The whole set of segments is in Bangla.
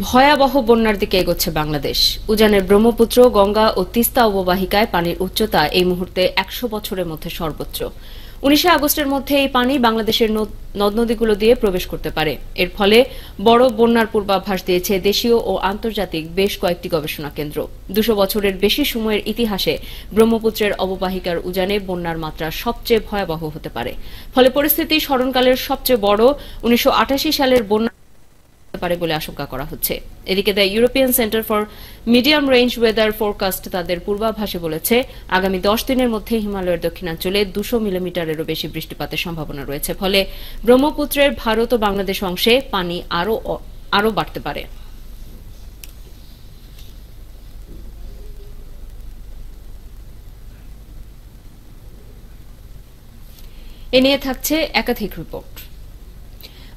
ভয়াবহ বন্যার দিকে এগোচ্ছে বাংলাদেশ। উজানের ব্রহ্মপুত্র, গঙ্গা ও তিস্তা অববাহিকায় পানির উচ্চতা এই মুহূর্তে একশো বছরের মধ্যে সর্বোচ্চ। উনিশে আগস্টের মধ্যে এই পানি বাংলাদেশের নদ নদীগুলো দিয়ে প্রবেশ করতে পারে। এর ফলে বড় বন্যার পূর্বাভাস দিয়েছে দেশীয় ও আন্তর্জাতিক বেশ কয়েকটি গবেষণা কেন্দ্র। দুশো বছরের বেশি সময়ের ইতিহাসে ব্রহ্মপুত্রের অববাহিকার উজানে বন্যার মাত্রা সবচেয়ে ভয়াবহ হতে পারে। ফলে পরিস্থিতি স্মরণকালের সবচেয়ে বড় উনিশশো আটাশি সালের বন্যা পারে বলে আশঙ্কা করা হচ্ছে। এদিকে the European centre for medium range weather forecast তাদের পূর্বাভাসে বলেছে, আগামী দশ দিনের মধ্যে হিমালয়ের দক্ষিণাঞ্চলে দুশো মিলিমিটারেরও বেশি বৃষ্টিপাতের সম্ভাবনা রয়েছে। ফলে ব্রহ্মপুত্রের ভারত ও বাংলাদেশ অংশে পানি আরও আরও বাড়তে পারে। এ নিয়ে থাকছে একাধিক রিপোর্ট।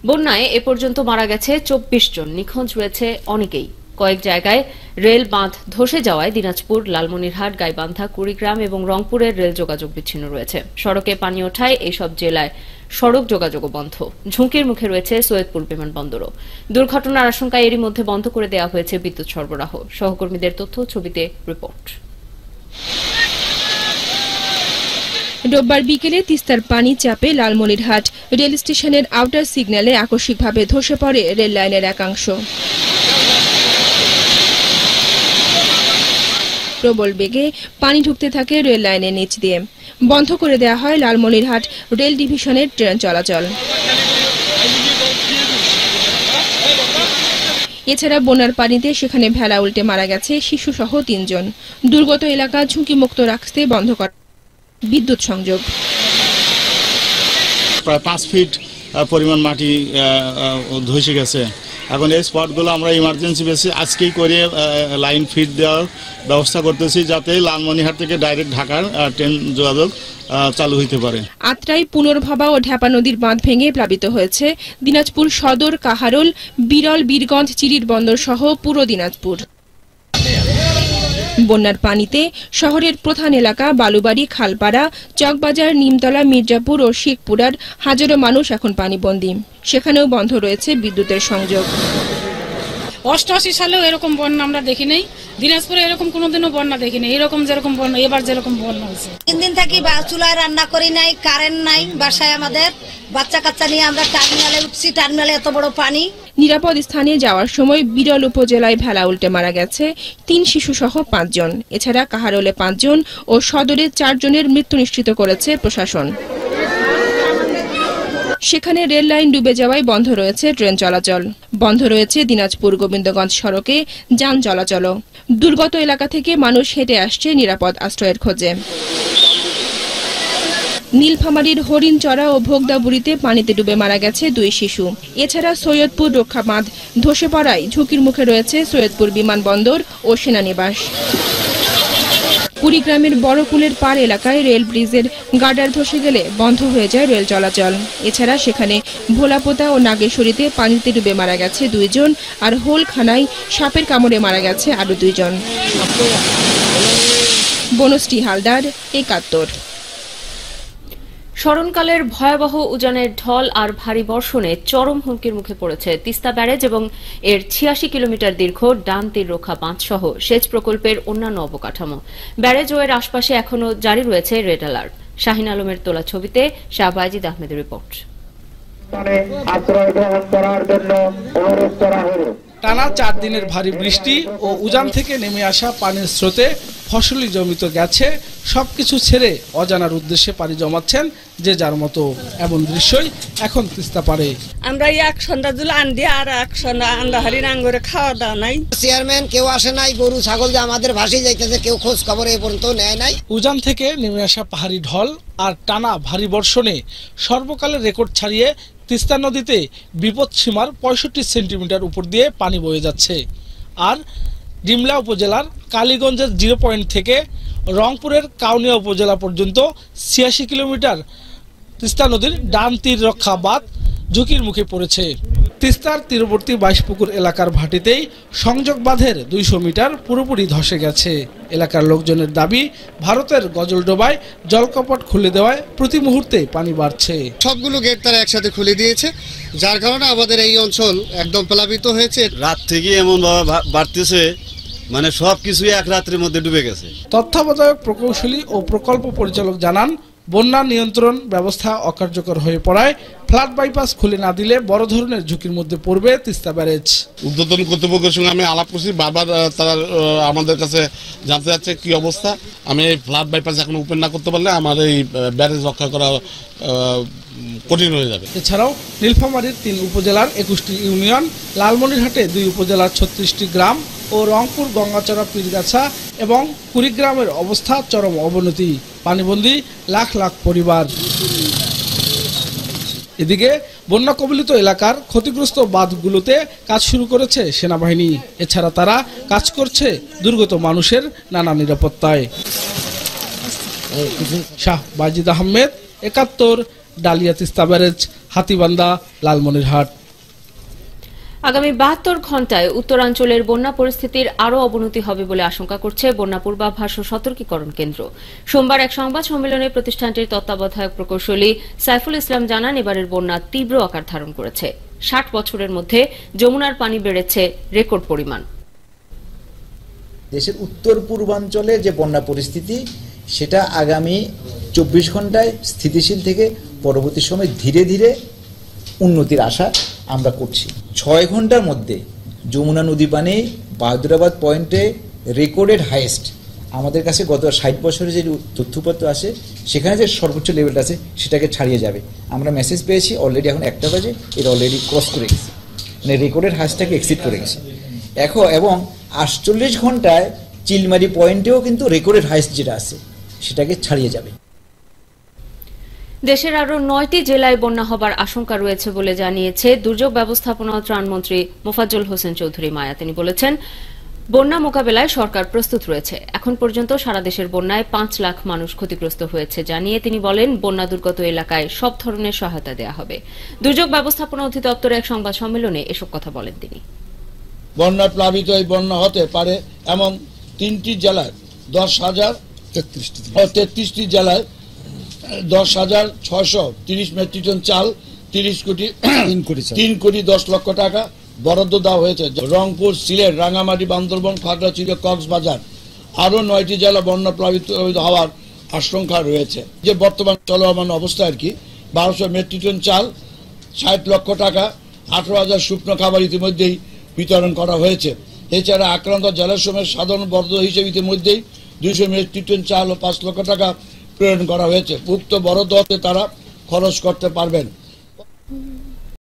বন্যায় এ পর্যন্ত মারা গেছে চব্বিশ জন। নিখোঁজ রয়েছে অনেকেই। কয়েক জায়গায় রেল বাঁধ ধসে যাওয়ায় দিনাজপুর, লালমনিরহাট, গাইবান্ধা, কুড়িগ্রাম এবং রংপুরের রেল যোগাযোগ বিচ্ছিন্ন রয়েছে। সড়কে পানি ওঠায় এইসব জেলায় সড়ক যোগাযোগও বন্ধ। ঝুঁকির মুখে রয়েছে সৈয়দপুর বিমানবন্দরও। দুর্ঘটনার আশঙ্কায় এরই মধ্যে বন্ধ করে দেওয়া হয়েছে বিদ্যুৎ সরবরাহ। সহকর্মীদের তথ্য, ছবিতে রিপোর্ট। রোববার বিকেলে তিস্তার পানি চাপে লালমনিরহাট রেল স্টেশনের আউটার সিগন্যালে আকস্মিকভাবে ধসে পড়ে রেল লাইনের একাংশ। প্রবল বেগে পানি ঢুকতে থাকে রেল লাইনের নিচ দিয়ে। বন্ধ করে দেয়া হয় লালমনিরহাট রেল ডিভিশনের ট্রেন চলাচল। এছাড়া বন্যার পানিতে সেখানে ভেলা উল্টে মারা গেছে শিশুসহ তিনজন। দুর্গত এলাকা ঝুঁকিমুক্ত রাখতে বন্ধ করা বিদ্যুৎ সংযোগ। প্রায় পাঁচ ফিট পরিমাণ মাটি ধসে গেছে। এখন এই স্পটগুলো আমরা ইমার্জেন্সি বেসে আজকেই করে লাইন ফিট দেওয়ার ব্যবস্থা করতেছি যাতে লালমনিহাট থেকে ডাইরেক্ট ঢাকার ট্রেন যোগাযোগ চালু হইতে পারে। আত্রাই পুনর্ভাবা ও ঢাপা নদীর বাঁধ ভেঙে প্লাবিত হয়েছে। দিনাজপুর সদর কাহারোল বিরল বীরগঞ্জ চিরির বন্দর সহ পুরো দিনাজপুর। বন্যার পানিতে শহরের প্রধান এলাকা বালুবাড়ি, খালপাড়া, চকবাজার, নিমতলা, মির্জাপুর ও শেখপুরার হাজারো মানুষ এখন পানিবন্দী। সেখানেও বন্ধ রয়েছে বিদ্যুতের সংযোগ। অষ্টআশি সালেও এরকম বন্যা আমরা দেখি নাই। দিনাজপুরে এরকম কোনোদিনও বন্যা দেখিনি। এরকম যেরকম বন্যা এবার যেরকম বন্যা হয়েছে। তিন দিন থাকি বা চুলায় রান্না করি নাই কারেন্ট নাই বাসায় আমাদের। বাচ্চা কাচ্চা নিয়ে আমরা টার্মিনালে উঠছি টার্মিনালে এত বড় পানি। নিরাপদ স্থানে যাওয়ার সময় বিরল উপজেলায় ভেলা উল্টে মারা গেছে তিন শিশু সহ পাঁচজন। এছাড়া কাহারোলে পাঁচজন ও সদরে চারজনের মৃত্যু নিশ্চিত করেছে প্রশাসন। সেখানে রেল লাইন ডুবে যাওয়ায় বন্ধ রয়েছে ট্রেন চলাচল। বন্ধ রয়েছে দিনাজপুর গোবিন্দগঞ্জ সড়কে যান চলাচলও। দুর্গত এলাকা থেকে মানুষ হেঁটে আসছে নিরাপদ আশ্রয়ের খোঁজে। নীলফামারীর হরিণচড়া ও ভোগদাবুড়িতে পানিতে ডুবে মারা গেছে দুই শিশু। এছাড়া সৈয়দপুর রক্ষা বাঁধ ধসে পড়ায় ঝুঁকির মুখে রয়েছে সৈয়দপুর বিমানবন্দর ও সেনানিবাস। কুড়িগ্রামের বড়কুলের পার এলাকায় রেল ব্রিজের গার্ডার ধসে গেলে বন্ধ হয়ে যায় রেল চলাচল। এছাড়া সেখানে ভোলাপোতা ও নাগেশ্বরীতে পানিতে ডুবে মারা গেছে দুইজন আর হোলখানায় সাপের কামড়ে মারা গেছে আরও দুইজন। বনশ্রী হালদার, একাত্তর। স্মরণকালের ভয়াবহ উজানের ঢল আর ভারী বর্ষণে চরম হুমকির মুখে পড়েছে তিস্তা ব্যারেজ এবং এর ছিয়াশি কিলোমিটার দীর্ঘ ডান তীর রক্ষা বাঁধ সহ সেচ প্রকল্পের অন্যান্য অবকাঠামো। ব্যারেজ ও এর আশপাশে এখনও জারি রয়েছে রেড অ্যালার্ট। শাহিন আলমের তোলা ছবিতে শাহবাজিদ আহমেদের রিপোর্ট। আশ্রয় গ্রহণ করার জন্য অনুরোধ করা হলো। টানা চার দিনের ভারী বৃষ্টি ও উজান থেকে নেমে আসা পানির স্রোতে ফসলি জমিত গেছে সবকিছু ছেড়ে অজানার উদ্দেশ্যে পানি জমাচ্ছেন যে যার মতো এমন দৃশ্যই এখন তিস্তা পারে আমরা এক সন্ধ্যা দুল আন্দি আর এক সন্ধ্যা আন্দা হারিন আঙ্গুরে খাওয়া দাওয়া নাই। চেয়ারম্যান কেউ আসে নাই গরু ছাগল যে আমাদের ভাসি যাইতেছে কেউ খোঁজ খবর এই পর্যন্ত নেয় নাই। উজান থেকে নেমে আসা পাহাড়ি ঢল আর টানা ভারী বর্ষণে সর্বকালের রেকর্ড ছাড়িয়ে তিস্তা নদীতে বিপদ সীমার পঁয়ষট্টি সেন্টিমিটার উপর দিয়ে পানি বয়ে যাচ্ছে। আর ডিমলা উপজেলার কালীগঞ্জের জিরো পয়েন্ট থেকে রংপুরের কাউনিয়া উপজেলা পর্যন্ত ছিয়াশি কিলোমিটার তিস্তা নদীর ডান তীর রক্ষা বাঁধ ঝুঁকির মুখে পড়েছে। তিস্তার তীরবর্তী বাইশপুকুর এলাকার ভাটিতেই সংযোগ বাঁধের দুইশো মিটার পুরোপুরি ধসে গেছে। এলাকার লোকজনের দাবি ভারতের গজলডোবায় জলকপট খুলে দেওয়ায় প্রতি মুহূর্তে পানি বাড়ছে। সবগুলো গেট তারা একসাথে খুলে দিয়েছে যার কারণে আমাদের এই অঞ্চল একদম প্লাবিত হয়েছে। রাত থেকে এমন বাড়তেছে মানে সব কিছুই এক রাত্রের মধ্যে ডুবে গেছে। তত্ত্বাবধায়ক প্রকৌশলী ও প্রকল্প পরিচালক জানান বন্যা নিয়ন্ত্রণ ব্যবস্থা অকার্যকর হয়ে পড়ায় ফ্লাড বাইপাস খুলে না দিলে বড় ধরনের ঝুঁকির মধ্যে পড়বে তিস্তা ব্যারেজ। উদ্বোধন কর্তৃপক্ষের সঙ্গে আমি আলাপ করছি বারবার তারা আমাদের কাছে জানতে চাচ্ছে কি অবস্থা। আমি এই ফ্লাড বাইপাস এখন ওপেন না করতে পারলে আমার এই ব্যারেজ রক্ষা করা কঠিন হয়ে যাবে। এছাড়াও নীলফামারীর তিন উপজেলার একুশটি ইউনিয়ন লালমনিরহাটে দুই উপজেলার ছত্রিশটি গ্রাম ও রংপুর গঙ্গাচড়া পীরগাছা এবং কুড়িগ্রামের অবস্থা চরম অবনতি। পানিবন্দী লাখ লাখ পরিবার। এদিকে বন্যা কবলিত এলাকার ক্ষতিগ্রস্ত বাঁধগুলোতে কাজ শুরু করেছে সেনাবাহিনী। এছাড়া তারা কাজ করছে দুর্গত মানুষের নানা নিরাপত্তায়। শাহ বাজিদ আহমেদ, একাত্তর ডালিয়া তিস্তা ব্যারেজ হাতিবান্দা লালমনিরহাট। আগামী বাহাত্তর ঘন্টায় উত্তরাঞ্চলের বন্যা পরিস্থিতির আরও অবনতি হবে বলে আশঙ্কা করছে বন্যা পূর্বাভাস ও সতর্কীকরণ কেন্দ্র। সোমবার এক সংবাদ সম্মেলনে প্রতিষ্ঠানটির তত্ত্বাবধায়ক প্রকৌশলী সাইফুল ইসলাম জানান, এবারের বন্যা তীব্র আকার ধারণ করেছে। ষাট বছরের মধ্যে যমুনার পানি বেড়েছে রেকর্ড পরিমাণ। দেশের উত্তর পূর্বাঞ্চলে যে বন্যা পরিস্থিতি, সেটা আগামী চব্বিশ ঘন্টায় স্থিতিশীল থেকে পরবর্তী সময় ধীরে ধীরে উন্নতির আশা আমরা করছি। ছয় ঘণ্টার মধ্যে যমুনা নদী পানি বাহাদুরাবাদ পয়েন্টে রেকর্ডেড হাইয়েস্ট আমাদের কাছে গত ষাট বছরের যে তথ্যপত্র আছে সেখানে যে সর্বোচ্চ লেভেলটা আছে, সেটাকে ছাড়িয়ে যাবে। আমরা মেসেজ পেয়েছি অলরেডি এখন একটা বাজে, এটা অলরেডি ক্রস করে গেছে। মানে রেকর্ডেড হাইস্টটাকে এক্সিড করে গেছে। এখন, এবং আটচল্লিশ ঘন্টায় চিলমারি পয়েন্টেও কিন্তু রেকর্ডেড হাইস্ট যেটা আছে, সেটাকে ছাড়িয়ে যাবে। দেশের আরও নয়টি জেলায় বন্যা হবার আশঙ্কা রয়েছে বলে জানিয়েছে দুর্যোগ ব্যবস্থাপনা ত্রাণমন্ত্রী মোফাজ্জল হোসেন চৌধুরী মায়া। তিনি বলেছেন বন্যা মোকাবেলায় সরকার প্রস্তুত রয়েছে। এখন পর্যন্ত সারা দেশের বন্যায় পাঁচ লাখ মানুষ ক্ষতিগ্রস্ত হয়েছে। জানিয়ে তিনি বলেন বন্যা দুর্গত এলাকায় সব ধরনের সহায়তা দেওয়া হবে। দুর্যোগ ব্যবস্থাপনা অধিদপ্তরের এক সংবাদ সম্মেলনে এসব কথা বলেন তিনি। বন্যা প্লাবিত এই বন্যা হতে পারে এমন তিনটি জেলায় দশ হাজার তেত্রিশটি জেলায় দশ হাজার ছয়শো তিরিশ মেট্রিক টন চাল তিরিশ কোটি তিন কোটি দশ লক্ষ টাকা বরাদ্দ দেওয়া হয়েছে। রংপুর সিলেট রাঙামাটি বান্দরবন খাগড়াছড়ি কক্সবাজার আরও নয়টি জেলা বন্যা প্লাবিত হওয়ার আশঙ্কা রয়েছে। যে বর্তমান চলমান অবস্থা আর কি বারোশো মেট্রিক টন চাল ষাট লক্ষ টাকা আঠারো হাজার শুকনো খাবার ইতিমধ্যেই বিতরণ করা হয়েছে। এছাড়া আক্রান্ত জেলাসমূহের সাধারণ বরাদ্দ হিসেবে ইতিমধ্যেই দুইশো মেট্রিক টন চাল ও পাঁচ লক্ষ টাকা প্রেরণ করা হয়েছে। উক্ত বড় দতে তারা খরচ করতে পারবেন।